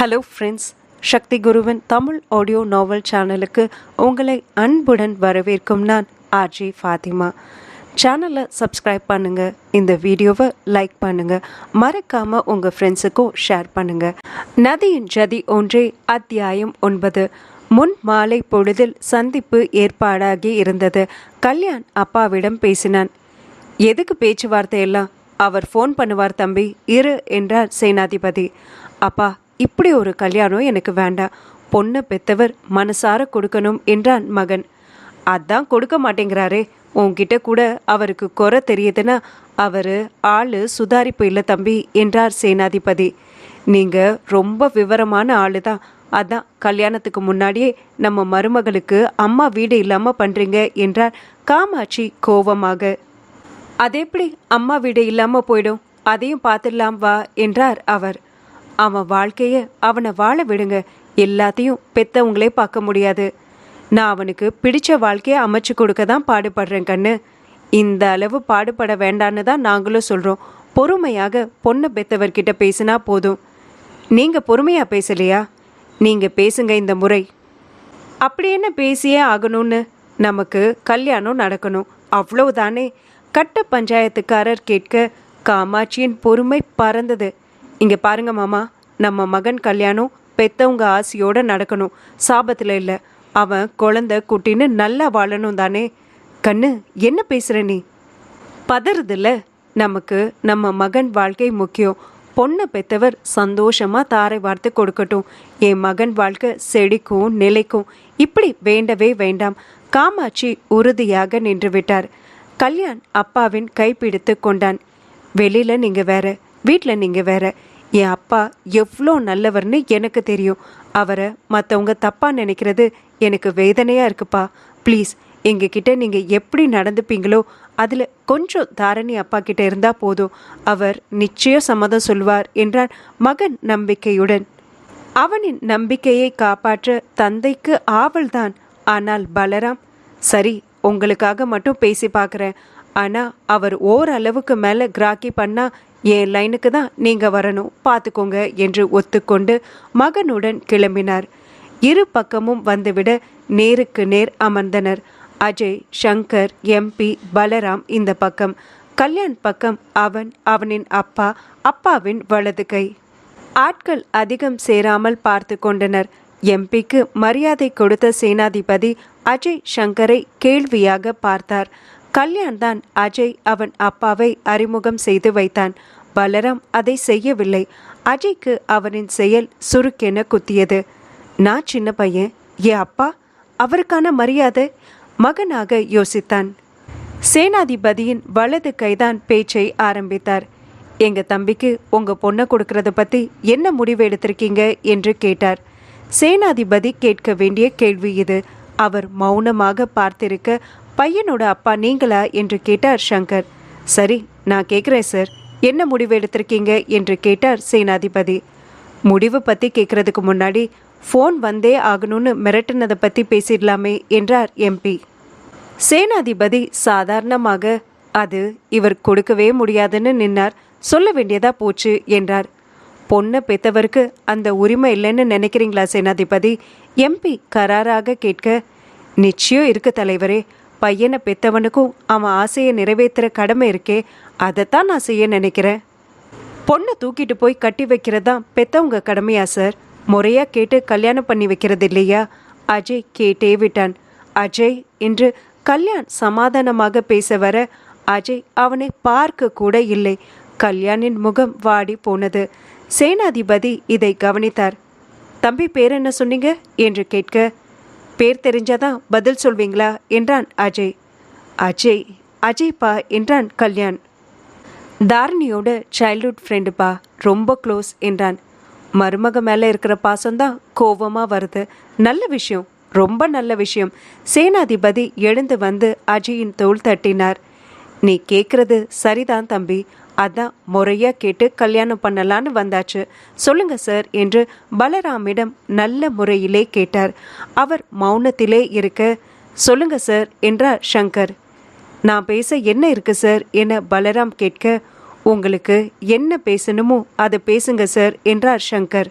Hello friends சக்தி குருவின் Tamil audio நாவல் சேனலுக்கு உங்களை அன்புடன் வரவேற்கும் நான் ஆர்ஜி ஃபாத்திமா சேனலை சப்ஸ்கிரைப் பண்ணுங்கள் இந்த வீடியோவை லைக் பண்ணுங்கள் மறக்காமல் உங்கள் ஃப்ரெண்ட்ஸுக்கும் ஷேர் பண்ணுங்கள் நதியின் ஜதி ஒன்றே அத்தியாயம் ஒன்பது. முன் மாலை பொழுதில் சந்திப்பு ஏற்பாடாகி இருந்தது. கல்யாண் அப்பாவிடம் பேசினான். எதுக்கு பேச்சுவார்த்தையெல்லாம் அவர் ஃபோன் பண்ணுவார் தம்பி. இரு என்றார் சேனாதிபதி. அப்பா இப்படி ஒரு கல்யாணம் எனக்கு வேண்டாம். பொண்ணை பெத்தவர் மனசார கொடுக்கணும் என்றான் மகன். அதான் கொடுக்க மாட்டேங்கிறாரே. உன்கிட்ட கூட அவருக்கு குறை தெரியுதுன்னா அவர் ஆள் சுதாரிப்பு இல்லை தம்பி என்றார் சேனாதிபதி. நீங்கள் ரொம்ப விவரமான ஆளு தான் அதான் கல்யாணத்துக்கு முன்னாடியே நம்ம மருமகளுக்கு அம்மா வீடு இல்லாமல் பண்ணுறீங்க என்றார் காமாட்சி கோவமாக அதெப்படி அம்மா வீடு இல்லாமல் போயிடும்? அதையும் பார்த்துடலாம் வா என்றார் அவர். அவன் வாழ்க்கைய அவனை வாழ விடுங்க. எல்லாத்தையும் பெத்தவங்களே பார்க்க முடியாது. நான் அவனுக்கு பிடிச்ச வாழ்க்கையை அமைச்சு கொடுக்க தான் பாடுபடுறேன் கண்ணு. இந்த அளவு பாடுபட வேண்டான்னு தான் நாங்களும் சொல்கிறோம் பொறுமையாக பொண்ணை பெத்தவர்கிட்ட பேசினா போதும். நீங்கள் பொறுமையாக பேசலையா? நீங்கள் பேசுங்க இந்த முறை. அப்படி என்ன பேசியே ஆகணும்னு? நமக்கு கல்யாணம் நடக்கணும். அவ்வளவுதானே? கட்ட பஞ்சாயத்துக்காரர் கேட்க காமாட்சியின் பொறுமை பறந்தது. இங்கே பாருங்க மாமா நம்ம மகன் கல்யாணம் பெத்தவங்க ஆசையோடு நடக்கணும். சாபத்தில் இல்லை. அவன் குழந்தை குட்டின்னு நல்லா வாழணும் தானே. கண்ணு என்ன பேசுகிற நீ? பதறுதில்ல. நமக்கு நம்ம மகன் வாழ்க்கை முக்கியம். பொண்ணை பெற்றவர் சந்தோஷமாக தாரை வார்த்து கொடுக்கட்டும். என் மகன் வாழ்க்கை செடிக்கும் நிலைக்கும். இப்படி வேண்டவே வேண்டாம். காமாட்சி உறுதியாக நின்று விட்டார். கல்யாண் அப்பாவின் கைப்பிடித்து கொண்டான். வெளியில் நீங்கள் வேற வீட்டில் நீங்கள் வேற. என் அப்பா எவ்வளோ நல்லவர்னு எனக்கு தெரியும். அவரை மற்றவங்க தப்பாக நினைக்கிறது எனக்கு வேதனையாக இருக்குப்பா. ப்ளீஸ் எங்ககிட்ட நீங்கள் எப்படி நடந்துப்பீங்களோ அதில் கொஞ்சம் தாரணி அப்பா கிட்ட இருந்தால் போதும். அவர் நிச்சயம் சம்மதம் சொல்வார் என்றார் மகன் நம்பிக்கையுடன். அவனின் நம்பிக்கையை காப்பாற்ற தந்தைக்கு ஆவல்தான். ஆனால் பலராம் சரி உங்களுக்காக மட்டும் பேசி பார்க்குறேன். ஆனால் அவர் ஓரளவுக்கு மேலே கிராக்கி பண்ணால் என் லைனுக்கு தான் நீங்கள் வரணும். பார்த்துக்கோங்க என்று ஒத்துக்கொண்டு மகனுடன் கிளம்பினார். இரு பக்கமும் வந்துவிட நேருக்கு நேர் அமர்ந்தனர். அஜய் சங்கர் எம்பி பலராம் இந்த பக்கம். கல்யாண் பக்கம் அவன் அவனின் அப்பா அப்பாவின் வலது கை. ஆட்கள் அதிகம் சேராமல் பார்த்து கொண்டனர். எம்பிக்கு மரியாதை கொடுத்த சேனாதிபதி அஜய் சங்கரை கேள்வியாக பார்த்தார். கல்யாண் தான் அஜய் அவன் அப்பாவை அறிமுகம் செய்து வைத்தான். பலராம் அதை செய்யவில்லை. அஜய்க்கு அவனின் செயல் சுருக்கென குத்தியது. நான் சின்ன பையன். ஏ அப்பா? அவருக்கான மரியாதை? மகனாக யோசித்தான். சேனாதிபதியின் வலது கைதான் பேச்சை ஆரம்பித்தார். எங்க தம்பிக்கு உங்க பொண்ணை கொடுக்கறத பத்தி என்ன முடிவு எடுத்திருக்கீங்க? என்று கேட்டார். சேனாதிபதி கேட்க வேண்டிய கேள்வி இது. அவர் மௌனமாக பார்த்திருக்க பையனோட அப்பா நீங்களா? என்று கேட்டார் சங்கர். சரி நான் கேட்குறேன் சார் என்ன முடிவு எடுத்திருக்கீங்க? என்று கேட்டார் சேனாதிபதி. முடிவு பற்றி கேட்கறதுக்கு முன்னாடி ஃபோன் வந்தே ஆகணும்னு மிரட்டினதை பற்றி பேசிடலாமே என்றார் எம்பி சேனாதிபதி சாதாரணமாக அது இவர் கொடுக்கவே முடியாதுன்னு நின்னார். சொல்ல வேண்டியதா போச்சு என்றார். பொண்ணை பெத்தவருக்கு அந்த உரிமை இல்லைன்னு நினைக்கிறீங்களா சேனாதிபதி? எம்பி கராராக கேட்க நிச்சயம் இருக்கு தலைவரே. பையனை பெத்தவனுக்கும் அவன் ஆசையை நிறைவேற்றுற கடமை இருக்கே அதைத்தான் நான் செய்ய நினைக்கிறேன். பொண்ணை தூக்கிட்டு போய் கட்டி வைக்கிறதான் பெத்தவங்க கடமையா சார்? முறையா கேட்டு கல்யாணம் பண்ணி வைக்கிறது இல்லையா? அஜய் கேட்டே விட்டான். அஜய் என்று கல்யாண் சமாதானமாக பேச வர அஜய் அவனை பார்க்க கூட இல்லை. கல்யாணின் முகம் வாடி போனது. சேனாதிபதி இதை கவனித்தார். தம்பி பேர் என்ன சொன்னீங்க? என்று கேட்க பேர் தெரிஞ்சாதான் பதில் சொல்வீங்களா? என்றான் அஜய். அஜய் அஜய்ப்பா? என்றான் கல்யாண். தாரணியோட சைல்ட்ஹுட் ஃப்ரெண்டுப்பா ரொம்ப க்ளோஸ் என்றான். மருமக மேலே இருக்கிற பாசம்தான் கோபமாக வருது. நல்ல விஷயம் ரொம்ப நல்ல விஷயம். சேனாதிபதி எழுந்து வந்து அஜயின் தோள் தட்டினார். நீ கேட்குறது சரிதான் தம்பி. அதான் முறையாக கேட்டு கல்யாணம் பண்ணலான்னு வந்தாச்சு. சொல்லுங்க சார் என்று பலராமிடம் நல்ல முறையிலே கேட்டார். அவர் மௌனத்திலே இருக்க சொல்லுங்க சார் என்றார் சங்கர். நான் பேச என்ன இருக்கு சார்? என பலராம் கேட்க உங்களுக்கு என்ன பேசணுமோ அதை பேசுங்க சார் என்றார் சங்கர்.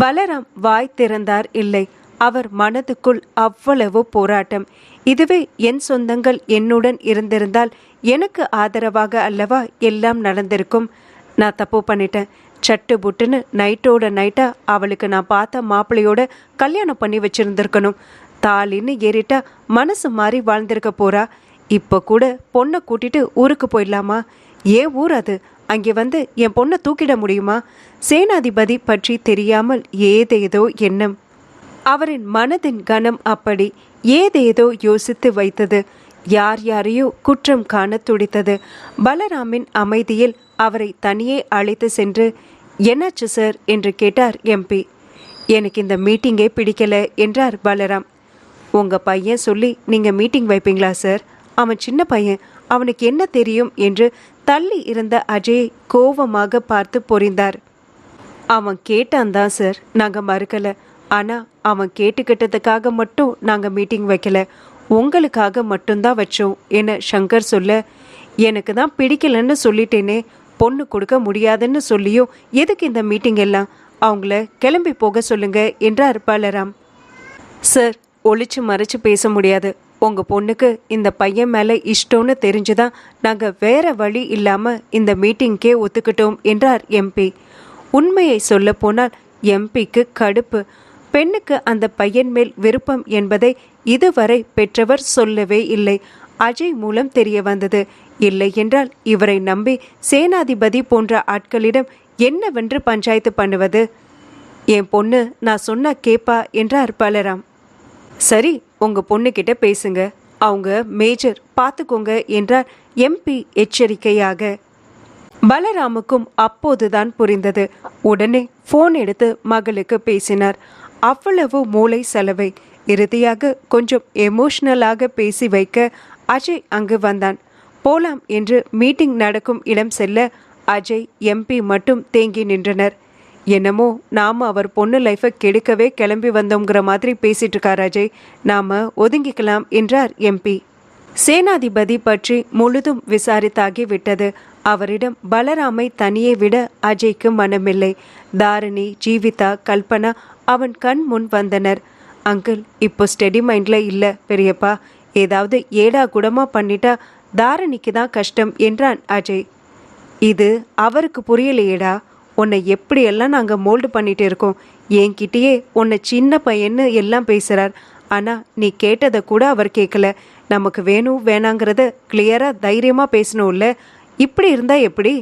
பலராம் வாய் திறந்தார் இல்லை. அவர் மனதுக்குள் அவ்வளவு போராட்டம். இதுவே என் சொந்தங்கள் என்னுடன் இருந்திருந்தால் எனக்கு ஆதரவாக அல்லவா எல்லாம் நடந்திருக்கும். நான் தப்பு பண்ணிட்டேன். சட்டு புட்டுன்னு நைட்டோட நைட்டா அவளுக்கு நான் பார்த்த மாப்பிள்ளையோட கல்யாணம் பண்ணி வச்சிருந்திருக்கணும். தாலின்னு ஏறிட்டா மனசு மாறி வாழ்ந்திருக்க போறா. இப்போ கூட பொண்ணை கூட்டிட்டு ஊருக்கு போயிடலாமா? ஏன் ஊர் அது? அங்கே வந்து என் பொண்ணை தூக்கிட முடியுமா? சேனாதிபதி பற்றி தெரியாமல் ஏதேதோ எண்ணம். அவரின் மனதின் கனம் அப்படி ஏதேதோ யோசித்து வைத்தது. யார் யாரையோ குற்றம் காண துடித்தது. பலராமின் அமைதியில் அவரை தனியே அழைத்து சென்று என்னாச்சு சார்? என்று கேட்டார் எம்பி எனக்கு இந்த மீட்டிங்கே பிடிக்கல என்றார் பலராம். உங்க பையன் சொல்லி நீங்க மீட்டிங் வைப்பீங்களா சார்? அவன் சின்ன பையன். அவனுக்கு என்ன தெரியும்? என்று தள்ளி இருந்த அஜயை கோபமாக பார்த்து பொறிந்தார். அவன் கேட்டான் தான் சார். நாங்கள் மறுக்கலை. ஆனால் அவன் கேட்டுக்கிட்டதுக்காக மட்டும் நாங்கள் மீட்டிங் வைக்கல. உங்களுக்காக மட்டும்தான் வச்சோம் என சங்கர் சொல்ல எனக்கு தான் பிடிக்கலன்னு சொல்லிட்டேனே பொண்ணு கொடுக்க முடியாதுன்னு சொல்லியும் எதுக்கு இந்த மீட்டிங் எல்லாம்? அவங்கள கிளம்பி போக சொல்லுங்க என்றார் பலராம். சார் ஒழிச்சு மறைச்சு பேச முடியாது. உங்கள் பொண்ணுக்கு இந்த பையன் மேலே இஷ்டம்னு தெரிஞ்சுதான் நாங்கள் வேற வழி இல்லாமல் இந்த மீட்டிங்க்கே ஒத்துக்கிட்டோம் என்றார் எம்பி உண்மையை சொல்ல போனால் எம்பிக்கு கடுப்பு. பெண்ணுக்கு அந்த பையன் மேல் விருப்பம் என்பதை இதுவரை பெற்றவர் சொல்லவே இல்லை. அஜய் மூலம் தெரிய வந்தது. இல்லை என்றால் இவரை நம்பி சேனாதிபதி போன்ற ஆட்களிடம் என்னவென்று பஞ்சாயத்து பண்ணுவது? என் பொண்ணு நான் சொன்னா கேப்பா என்றார் பலராம். சரி உங்க பொண்ணுகிட்ட பேசுங்க. அவங்க மேஜர் பார்த்துக்கோங்க என்றார் எம்பி எச்சரிக்கையாக. பலராமுக்கும் அப்போதுதான் புரிந்தது. உடனே ஃபோன் எடுத்து மகளுக்கு பேசினார். அவ்வளவு மூளை செலவை இறுதியாக கொஞ்சம் எமோஷ்னலாக பேசி வைக்க அஜய் அங்கு வந்தான். போலாம் என்று மீட்டிங் நடக்கும் இடம் செல்ல அஜய் எம்பி மட்டும் தேங்கி நின்றனர். என்னமோ நாம் அவர் பொண்ணு லைஃபை கெடுக்கவே கிளம்பி வந்தோங்கிற மாதிரி பேசிட்டு இருக்கார் அஜய். நாம ஒதுங்கிக்கலாம் என்றார் எம்பி சேனாதிபதி பற்றி முழுதும் விசாரித்தாகி விட்டது. அவரிடம் பலராமை தனியே விட அஜய்க்கு மனமில்லை. தாரணி ஜீவிதா கல்பனா அவன் கண் முன் வந்தனர். அங்கிள் இப்போ ஸ்டெடி மைண்டில் இல்லை பெரியப்பா. ஏதாவது ஏடா குடமா பண்ணிட்டா தாரணிக்கு தான் கஷ்டம் என்றான் அஜய். இது அவருக்கு புரியலையேடா. உன்னை எப்படியெல்லாம் நாங்கள் மோல்டு பண்ணிட்டு இருக்கோம். என்கிட்டயே உன்னை சின்ன பையன்னு எல்லாம் பேசுகிறார் ஆனால் நீ கேட்டதை கூட அவர் கேட்கல நமக்கு வேணும் வேணாங்கிறத கிளியராக தைரியமாக பேசணும்ல. இப்படி இருந்தால் எப்படி?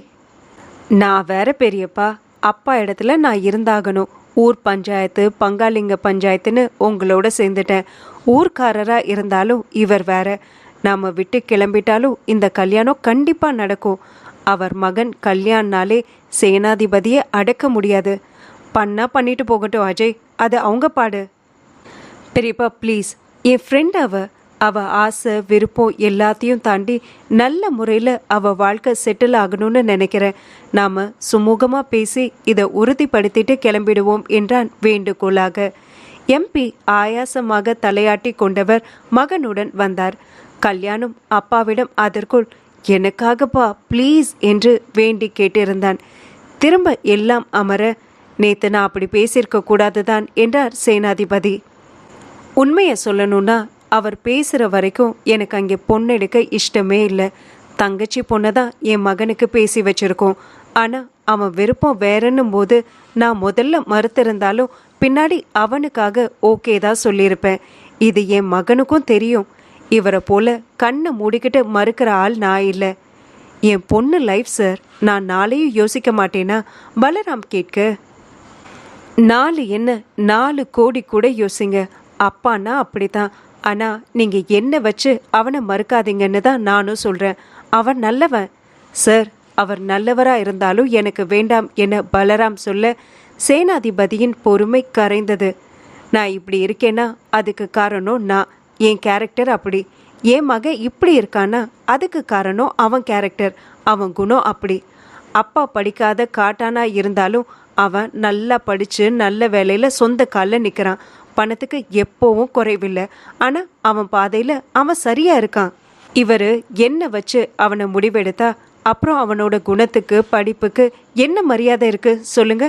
நான் வேற பெரியப்பா. அப்பா இடத்துல நான் இருந்தாகணும். ஊர் பஞ்சாயத்து பங்காளிங்க பஞ்சாயத்துன்னு உங்களோட சேர்ந்துட்டேன். ஊர்க்காரராக இருந்தாலும் இவர் வேற. நாம் விட்டு கிளம்பிட்டாலும் இந்த கல்யாணம் கண்டிப்பாக நடக்கும். அவர் மகன் கல்யாண்னாலே சேனாதிபதியை அடக்க முடியாது. பண்ணா பண்ணிட்டு போகட்டும் அஜய். அது அவங்க பாடு. பெரியப்பா ப்ளீஸ் என் ஃப்ரெண்ட் அவ அவள் ஆசை விருப்பம் எல்லாத்தையும் தாண்டி நல்ல முறையில் அவள் வாழ்க்கை செட்டில் ஆகணும்னு நினைக்கிறேன். நாம் சுமூகமாக பேசி இதை உறுதிப்படுத்திட்டு கிளம்பிடுவோம் என்றான் வேண்டுகோளாக. எம்பி ஆயாசமாக தலையாட்டி கொண்டவர் மகனுடன் வந்தார். கல்யாணம் அப்பாவிடம் அதற்குள் எனக்காகப்பா ப்ளீஸ் என்று வேண்டி கேட்டிருந்தான். திரும்ப எல்லாம் அமர நேத்து நான் அப்படி பேசியிருக்க கூடாதுதான் என்றார் சேனாதிபதி. உண்மையை சொல்லணும்னா அவர் பேசுகிற வரைக்கும் எனக்கு அங்கே பொண்ணு எடுக்க இஷ்டமே இல்லை. தங்கச்சி பொண்ணை தான் என் மகனுக்கு பேசி வச்சுருக்கோம். ஆனால் அவன் விருப்பம் வேறன்னும் போது நான் முதல்ல மறுத்திருந்தாலும் பின்னாடி அவனுக்காக ஓகே தான் சொல்லியிருப்பேன். இது என் மகனுக்கும் தெரியும். இவரை போல கண்ணை மூடிக்கிட்டு மறுக்கிற ஆள் நான் இல்லை. என் பொண்ணு லைஃப் சார் நான் நாளையும் யோசிக்க மாட்டேனா? பலராம் கேட்க நாலு என்ன நாலு கோடி கூட யோசிங்க. அப்பான்னா அப்படித்தான். ஆனா நீங்க என்ன வச்சு அவனை மறுக்காதீங்கன்னு தான் நானும் சொல்றேன். அவன் நல்லவன். சார் அவர் நல்லவரா இருந்தாலும் எனக்கு வேண்டாம் என பலராம் சொல்ல சேனாதிபதியின் பொறுமை கரைந்தது. நான் இப்படி இருக்கேன்னா அதுக்கு காரணம் நான். என் கேரக்டர் அப்படி. என் மக இப்படி இருக்கானா அதுக்கு காரணம் அவன் கேரக்டர் அவன் குணம் அப்படி. அப்பா படிக்காத காட்டானா இருந்தாலும் அவன் நல்லா படித்து நல்ல வேலையில் சொந்த காலில் நிற்கிறான் பணத்துக்கு எப்போவும் குறைவில்லை. ஆனா அவன் பாதையில அவன் சரியா இருக்கான். இவரு என்ன வச்சு அவனை முடிவெடுத்தா அப்புறம் அவனோட குணத்துக்கு படிப்புக்கு என்ன மரியாதை இருக்கு சொல்லுங்க.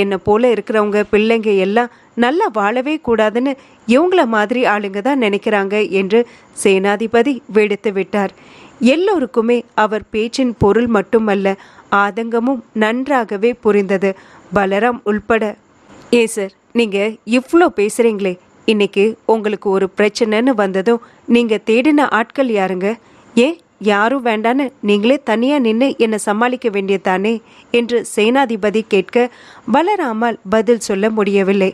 என்னை போல இருக்கிறவங்க பிள்ளைங்க எல்லாம் நல்லா வாழவே கூடாதுன்னு இவங்கள மாதிரி ஆளுங்க தான் நினைக்கிறாங்க என்று சேனாதிபதி வெடித்து விட்டார். எல்லோருக்குமே அவர் பேச்சின் பொருள் மட்டுமல்ல ஆதங்கமும் நன்றாகவே புரிந்தது. பலராம் உள்பட ஏ சார். நீங்கள் இவ்வளோ பேசுகிறீங்களே இன்னைக்கு உங்களுக்கு ஒரு பிரச்சனைன்னு வந்ததும் நீங்கள் தேடின ஆட்கள் யாருங்க? ஏன் யாரும் வேண்டான்னு நீங்களே தனியாக நின்று என்னை சமாளிக்க வேண்டியதானே என்று சேனாதிபதி கேட்க வளராமல் பதில் சொல்ல முடியவில்லை.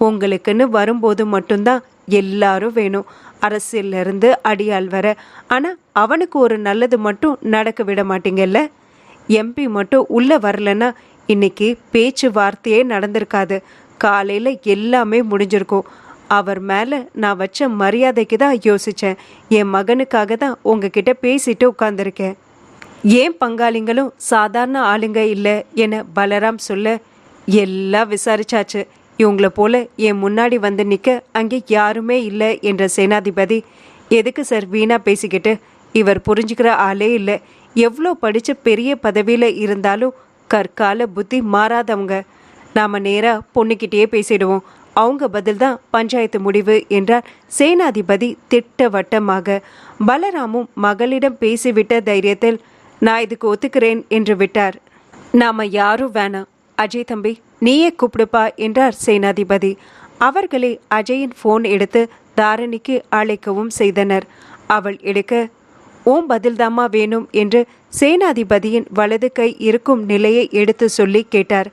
உங்களுக்குன்னு வரும்போது மட்டும்தான் எல்லாரும் வேணும். அரசியல்ல இருந்து அடியாள் வர. ஆனால் அவனுக்கு ஒரு நல்லது மட்டும் நடக்க விட மாட்டீங்கல்ல? எம்பி மட்டும் உள்ளே வரலன்னா இன்னைக்கு பேச்சுவார்த்தையே நடந்திருக்காது. காலையில் எல்லாமே முடிஞ்சிருக்கும். அவர் மேலே நான் வச்ச மரியாதைக்கு தான் யோசித்தேன் என் மகனுக்காக தான் உங்ககிட்ட பேசிட்டு உட்காந்துருக்கேன் ஏன் பங்காளிங்களும் சாதாரண ஆளுங்க இல்லை என பலராம் சொல்ல எல்லாம் விசாரிச்சாச்சு. இவங்கள போல என் முன்னாடி வந்து நிற்க அங்கே யாருமே இல்லை என்ற சேனாதிபதி. எதுக்கு சார் வீணாக பேசிக்கிட்டு? இவர் புரிஞ்சுக்கிற ஆளே இல்லை. எவ்வளோ படித்த பெரிய பதவியில் இருந்தாலும் கற்கால புத்தி மாறாதவங்க. நாம் நேராக பொண்ணுக்கிட்டேயே பேசிடுவோம். அவங்க பதில் தான் பஞ்சாயத்து முடிவு என்றார் சேனாதிபதி திட்டவட்டமாக. பலராமும் மகளிடம் பேசிவிட்ட தைரியத்தில் நான் இதுக்கு ஒத்துக்கிறேன் என்று விட்டார். நாம யாரும் வேணாம். அஜய் தம்பி நீயே கூப்பிடுப்பா என்றார் சேனாதிபதி. அவர்களே அஜயின் ஃபோன் எடுத்து தாரணிக்கு அழைக்கவும் செய்தனர். அவள் எடுக்க ஓம் பதில்தாமா வேணும் என்று சேனாதிபதியின் வலது கை இருக்கும் நிலையை எடுத்து சொல்லி கேட்டார்.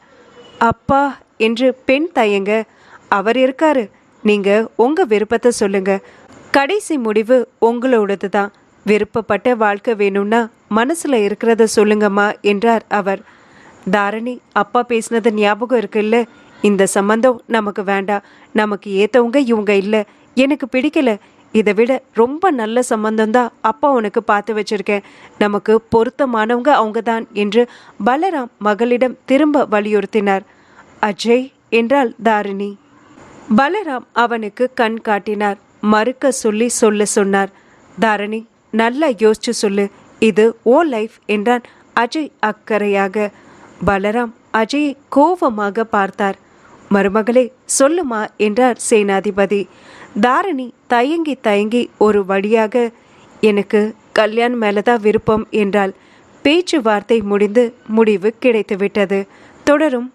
அப்பா என்று பெண் தயங்க அவர் இருக்காரு. நீங்க உங்க விருப்பத்தை சொல்லுங்க. கடைசி முடிவு உங்களோடது தான் விருப்பப்பட்ட வாழ்க்கை வேணும்னா மனசுல இருக்கிறத சொல்லுங்கம்மா என்றார் அவர். தாரணி அப்பா பேசினது ஞாபகம் இருக்குல்ல? இந்த சம்பந்தம் நமக்கு வேண்டாம். நமக்கு ஏத்தவங்க இவங்க இல்லை. எனக்கு பிடிக்கல. இதை விட ரொம்ப நல்ல சம்பந்தம் தான் அப்பா உனக்கு பார்த்து வச்சிருக்கேன். நமக்கு பொருத்தமானவங்க அவங்க தான் என்று பலராம் மகளிடம் திரும்ப வலியுறுத்தினார். அஜய் என்றால் தாரிணி. பலராம் அவனுக்கு கண் காட்டினார். மறுக்க சொல்லி சொல்ல சொன்னார். தாரணி நல்லா யோசிச்சு சொல்லு. இது ஓ லைஃப் என்றான் அஜய் அக்கறையாக. பலராம் அஜயை கோபமாக பார்த்தார். மருமகளே சொல்லுமா என்றார் சேனாதிபதி. தாரணி தயங்கி தயங்கி ஒரு வழியாக எனக்கு கல்யாண் மேலதான் விருப்பம் என்றால் பேச்சுவார்த்தை முடிந்து முடிவு கிடைத்துவிட்டது. தொடரும்